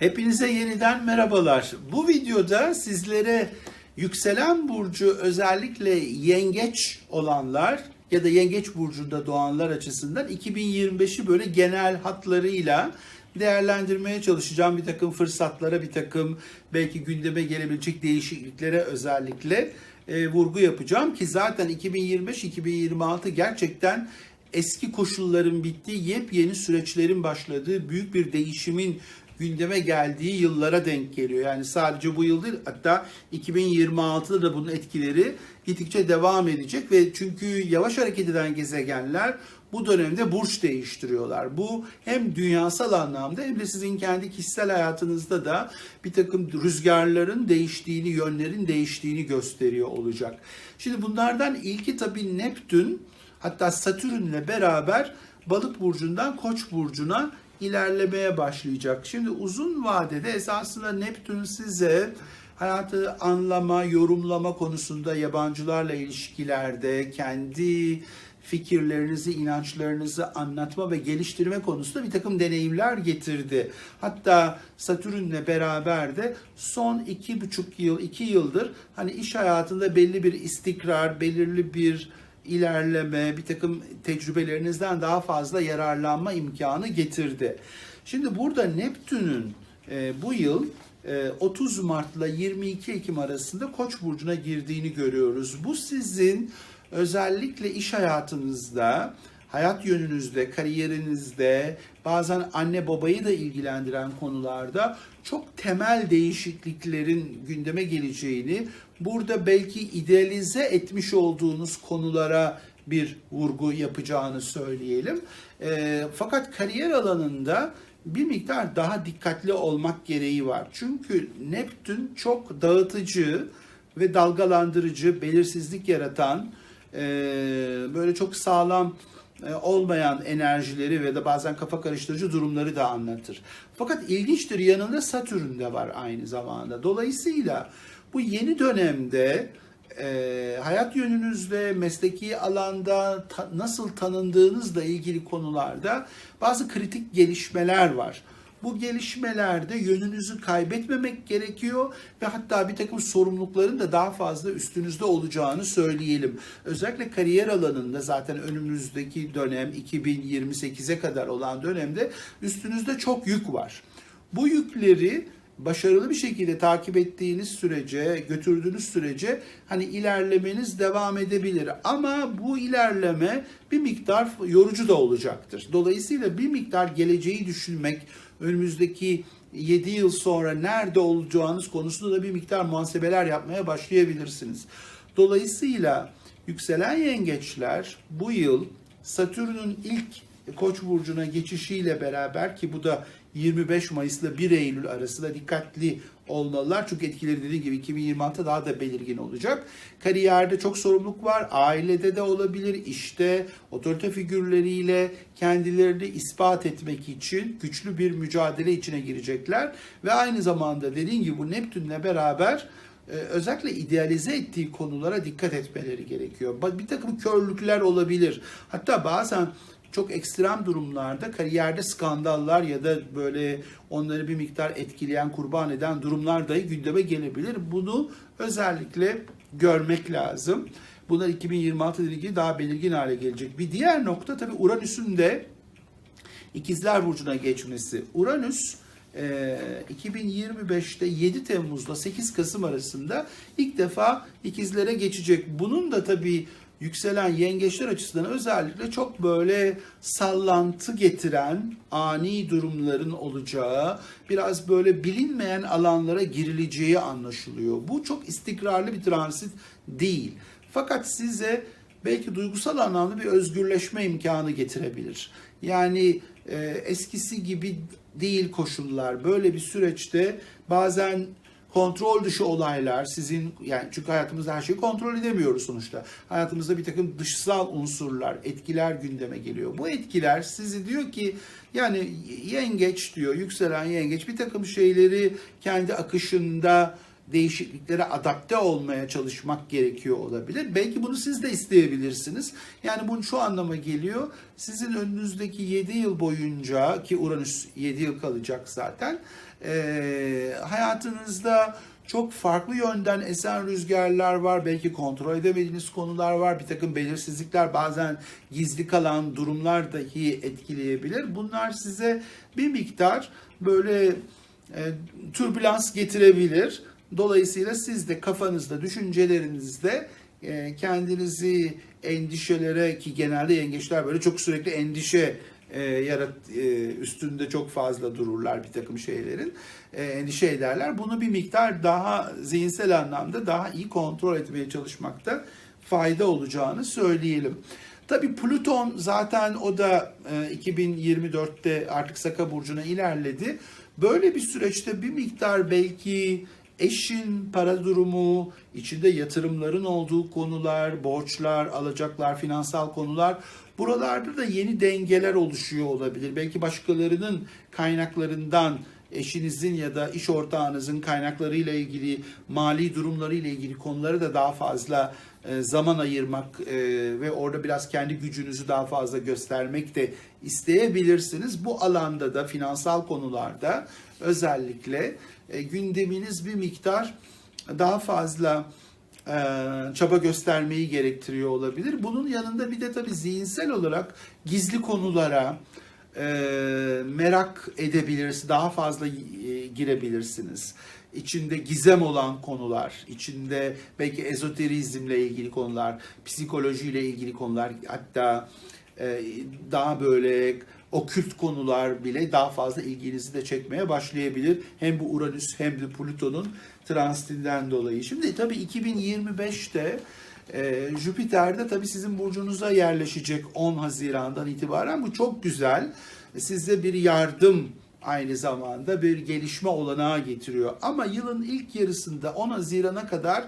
Hepinize yeniden merhabalar. Bu videoda sizlere yükselen burcu özellikle yengeç olanlar ya da yengeç burcunda doğanlar açısından 2025'i böyle genel hatlarıyla değerlendirmeye çalışacağım. Bir takım fırsatlara, bir takım belki gündeme gelebilecek değişikliklere özellikle e, vurgu yapacağım ki zaten 2025-2026 gerçekten eski koşulların bittiği, yepyeni süreçlerin başladığı, büyük bir değişimin gündeme geldiği yıllara denk geliyor. Yani sadece bu yıl değil hatta 2026'da da bunun etkileri gittikçe devam edecek ve çünkü yavaş hareket eden gezegenler bu dönemde burç değiştiriyorlar. Bu hem dünyasal anlamda hem de sizin kendi kişisel hayatınızda da bir takım rüzgarların değiştiğini, yönlerin değiştiğini gösteriyor olacak. Şimdi bunlardan ilki tabii Neptün hatta Satürn'le beraber Balık burcundan Koç burcuna ilerlemeye başlayacak. Şimdi uzun vadede esasında Neptün size hayatı anlama, yorumlama konusunda yabancılarla ilişkilerde kendi fikirlerinizi, inançlarınızı anlatma ve geliştirme konusunda bir takım deneyimler getirdi. Hatta Satürn'le beraber de son iki buçuk yıl, iki yıldır hani iş hayatında belli bir istikrar, belirli bir ilerleme, bir takım tecrübelerinizden daha fazla yararlanma imkanı getirdi. Şimdi burada Neptün'ün e, bu yıl e, 30 Mart'la 22 Ekim arasında Koç burcuna girdiğini görüyoruz. Bu sizin özellikle iş hayatınızda, hayat yönünüzde, kariyerinizde, bazen anne babayı da ilgilendiren konularda çok temel değişikliklerin gündeme geleceğini, burada belki idealize etmiş olduğunuz konulara bir vurgu yapacağını söyleyelim. E, fakat kariyer alanında bir miktar daha dikkatli olmak gereği var. Çünkü Neptün çok dağıtıcı ve dalgalandırıcı, belirsizlik yaratan, e, böyle çok sağlam olmayan enerjileri ve de bazen kafa karıştırıcı durumları da anlatır. Fakat ilginçtir yanında Satürn de var aynı zamanda. Dolayısıyla bu yeni dönemde e, hayat yönünüzde, mesleki alanda ta- nasıl tanındığınızla ilgili konularda bazı kritik gelişmeler var. Bu gelişmelerde yönünüzü kaybetmemek gerekiyor ve hatta bir takım sorumlulukların da daha fazla üstünüzde olacağını söyleyelim. Özellikle kariyer alanında zaten önümüzdeki dönem 2028'e kadar olan dönemde üstünüzde çok yük var. Bu yükleri başarılı bir şekilde takip ettiğiniz sürece, götürdüğünüz sürece hani ilerlemeniz devam edebilir. Ama bu ilerleme bir miktar yorucu da olacaktır. Dolayısıyla bir miktar geleceği düşünmek, önümüzdeki 7 yıl sonra nerede olacağınız konusunda da bir miktar muhasebeler yapmaya başlayabilirsiniz. Dolayısıyla yükselen yengeçler bu yıl Satürn'ün ilk Koç burcuna geçişiyle beraber ki bu da 25 Mayıs ile 1 Eylül arasında dikkatli olmalılar. Çünkü etkileri dediğim gibi 2026'da daha da belirgin olacak. Kariyerde çok sorumluluk var. Ailede de olabilir. işte otorite figürleriyle kendilerini ispat etmek için güçlü bir mücadele içine girecekler. Ve aynı zamanda dediğim gibi bu Neptün'le beraber e, özellikle idealize ettiği konulara dikkat etmeleri gerekiyor. Bir takım körlükler olabilir. Hatta bazen çok ekstrem durumlarda kariyerde skandallar ya da böyle onları bir miktar etkileyen, kurban eden durumlar dahi gündeme gelebilir. Bunu özellikle görmek lazım. Bunlar 2026 ile ilgili daha belirgin hale gelecek. Bir diğer nokta tabii Uranüs'ün de İkizler Burcu'na geçmesi. Uranüs 2025'te 7 Temmuz'la 8 Kasım arasında ilk defa ikizlere geçecek. Bunun da tabii yükselen yengeçler açısından özellikle çok böyle sallantı getiren ani durumların olacağı, biraz böyle bilinmeyen alanlara girileceği anlaşılıyor. Bu çok istikrarlı bir transit değil. Fakat size belki duygusal anlamda bir özgürleşme imkanı getirebilir. Yani e, eskisi gibi değil koşullar. Böyle bir süreçte bazen kontrol dışı olaylar sizin yani çünkü hayatımızda her şeyi kontrol edemiyoruz sonuçta. Hayatımızda bir takım dışsal unsurlar, etkiler gündeme geliyor. Bu etkiler sizi diyor ki yani yengeç diyor, yükselen yengeç bir takım şeyleri kendi akışında değişikliklere adapte olmaya çalışmak gerekiyor olabilir. Belki bunu siz de isteyebilirsiniz. Yani bu şu anlama geliyor. Sizin önünüzdeki 7 yıl boyunca ki Uranüs 7 yıl kalacak zaten. e, hayatınızda çok farklı yönden esen rüzgarlar var. Belki kontrol edemediğiniz konular var. Bir takım belirsizlikler bazen gizli kalan durumlar dahi etkileyebilir. Bunlar size bir miktar böyle e, türbülans getirebilir. Dolayısıyla siz de kafanızda, düşüncelerinizde e, kendinizi endişelere ki genelde yengeçler böyle çok sürekli endişe e, yarat e, üstünde çok fazla dururlar bir takım şeylerin e, endişe ederler. Bunu bir miktar daha zihinsel anlamda daha iyi kontrol etmeye çalışmakta fayda olacağını söyleyelim. Tabii Plüton zaten o da e, 2024'te artık Saka burcuna ilerledi. Böyle bir süreçte bir miktar belki eşin para durumu, içinde yatırımların olduğu konular, borçlar, alacaklar, finansal konular buralarda da yeni dengeler oluşuyor olabilir. Belki başkalarının kaynaklarından eşinizin ya da iş ortağınızın kaynaklarıyla ilgili, mali durumlarıyla ilgili konuları da daha fazla e, zaman ayırmak e, ve orada biraz kendi gücünüzü daha fazla göstermek de isteyebilirsiniz. Bu alanda da finansal konularda özellikle e, gündeminiz bir miktar daha fazla e, çaba göstermeyi gerektiriyor olabilir. Bunun yanında bir de tabii zihinsel olarak gizli konulara e, merak edebilirsiniz, daha fazla girebilirsiniz. İçinde gizem olan konular, içinde belki ezoterizmle ilgili konular, psikolojiyle ilgili konular, hatta daha böyle okült konular bile daha fazla ilginizi de çekmeye başlayabilir. Hem bu Uranüs hem de Plüton'un transitinden dolayı. Şimdi tabii 2025'te e, Jüpiter de tabii sizin burcunuza yerleşecek 10 Haziran'dan itibaren. Bu çok güzel. Size bir yardım aynı zamanda bir gelişme olanağı getiriyor. Ama yılın ilk yarısında 10 Haziran'a kadar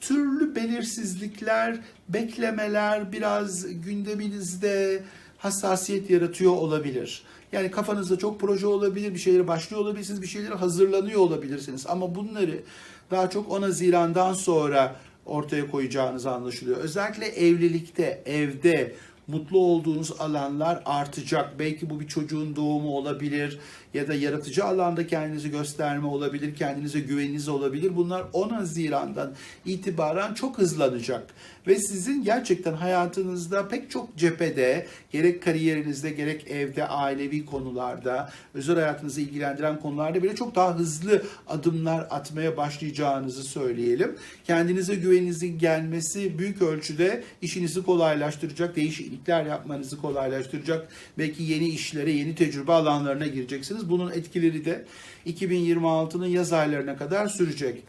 türlü belirsizlikler, beklemeler, biraz gündeminizde hassasiyet yaratıyor olabilir. Yani kafanızda çok proje olabilir, bir şeylere başlıyor olabilirsiniz, bir şeylere hazırlanıyor olabilirsiniz. Ama bunları daha çok 10 Haziran'dan sonra ortaya koyacağınız anlaşılıyor. Özellikle evlilikte, evde, mutlu olduğunuz alanlar artacak. Belki bu bir çocuğun doğumu olabilir ya da yaratıcı alanda kendinizi gösterme olabilir, kendinize güveniniz olabilir. Bunlar 10 Haziran'dan itibaren çok hızlanacak ve sizin gerçekten hayatınızda pek çok cephede gerek kariyerinizde gerek evde ailevi konularda özel hayatınızı ilgilendiren konularda bile çok daha hızlı adımlar atmaya başlayacağınızı söyleyelim. Kendinize güveninizin gelmesi büyük ölçüde işinizi kolaylaştıracak, değişiklikler yapmanızı kolaylaştıracak. Belki yeni işlere, yeni tecrübe alanlarına gireceksiniz. Bunun etkileri de 2026'nın yaz aylarına kadar sürecek.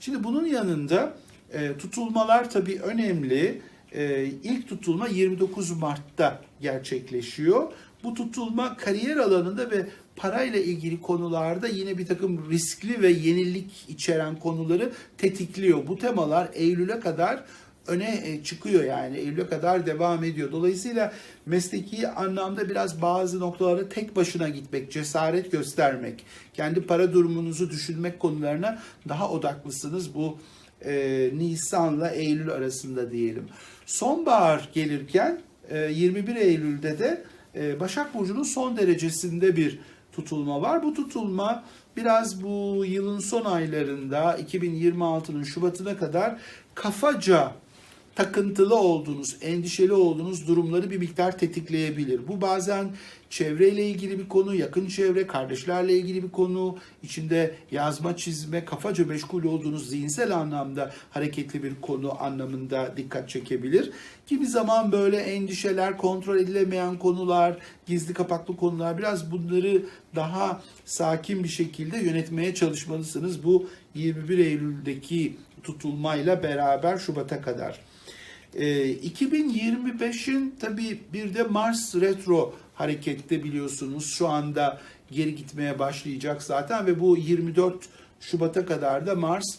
Şimdi bunun yanında e, tutulmalar tabii önemli. E, ilk tutulma 29 Mart'ta gerçekleşiyor. Bu tutulma kariyer alanında ve parayla ilgili konularda yine bir takım riskli ve yenilik içeren konuları tetikliyor. Bu temalar Eylül'e kadar öne e, çıkıyor yani Eylül'e kadar devam ediyor. Dolayısıyla mesleki anlamda biraz bazı noktalara tek başına gitmek, cesaret göstermek, kendi para durumunuzu düşünmek konularına daha odaklısınız bu e, Nisan'la Eylül arasında diyelim. Sonbahar gelirken e, 21 Eylül'de de e, Başak Burcu'nun son derecesinde bir tutulma var. Bu tutulma biraz bu yılın son aylarında 2026'nın Şubat'ına kadar kafaca takıntılı olduğunuz, endişeli olduğunuz durumları bir miktar tetikleyebilir. Bu bazen çevreyle ilgili bir konu, yakın çevre, kardeşlerle ilgili bir konu, içinde yazma, çizme, kafaca meşgul olduğunuz zihinsel anlamda hareketli bir konu anlamında dikkat çekebilir. Kimi zaman böyle endişeler, kontrol edilemeyen konular, gizli kapaklı konular biraz bunları daha sakin bir şekilde yönetmeye çalışmalısınız. Bu 21 Eylül'deki tutulmayla beraber Şubat'a kadar. Ee, 2025'in tabii bir de Mars retro harekette biliyorsunuz şu anda geri gitmeye başlayacak zaten ve bu 24 Şubat'a kadar da Mars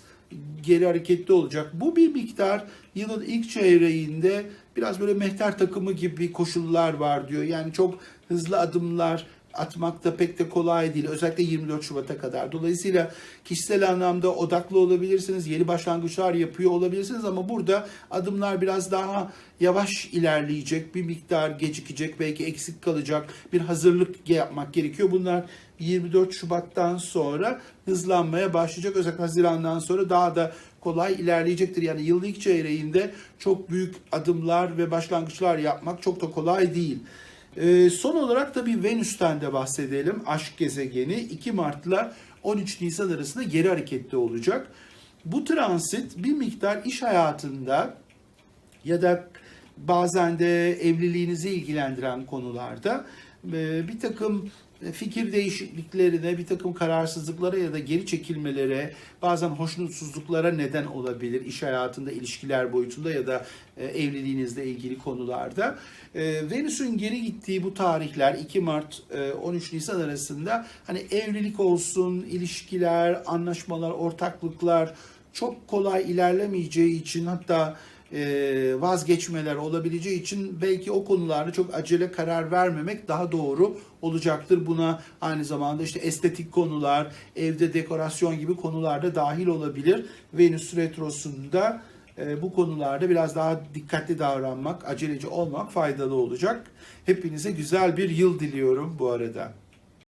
geri hareketli olacak. Bu bir miktar yılın ilk çeyreğinde biraz böyle mehter takımı gibi koşullar var diyor. Yani çok hızlı adımlar atmak da pek de kolay değil. Özellikle 24 Şubat'a kadar. Dolayısıyla kişisel anlamda odaklı olabilirsiniz. Yeni başlangıçlar yapıyor olabilirsiniz ama burada adımlar biraz daha yavaş ilerleyecek. Bir miktar gecikecek. Belki eksik kalacak. Bir hazırlık yapmak gerekiyor. Bunlar 24 Şubat'tan sonra hızlanmaya başlayacak. Özellikle Haziran'dan sonra daha da kolay ilerleyecektir. Yani yılın ilk çeyreğinde çok büyük adımlar ve başlangıçlar yapmak çok da kolay değil. Ee, son olarak da bir Venüs'ten de bahsedelim. Aşk gezegeni 2 Mart'la 13 Nisan arasında geri hareketli olacak. Bu transit bir miktar iş hayatında ya da bazen de evliliğinizi ilgilendiren konularda e, bir takım fikir değişikliklerine, bir takım kararsızlıklara ya da geri çekilmelere, bazen hoşnutsuzluklara neden olabilir iş hayatında, ilişkiler boyutunda ya da e, evliliğinizle ilgili konularda. E, Venüs'ün geri gittiği bu tarihler 2 Mart e, 13 Nisan arasında hani evlilik olsun, ilişkiler, anlaşmalar, ortaklıklar çok kolay ilerlemeyeceği için hatta e, vazgeçmeler olabileceği için belki o konularda çok acele karar vermemek daha doğru olacaktır. Buna aynı zamanda işte estetik konular, evde dekorasyon gibi konular da dahil olabilir. Venüs retrosunda e, bu konularda biraz daha dikkatli davranmak, aceleci olmak faydalı olacak. Hepinize güzel bir yıl diliyorum bu arada.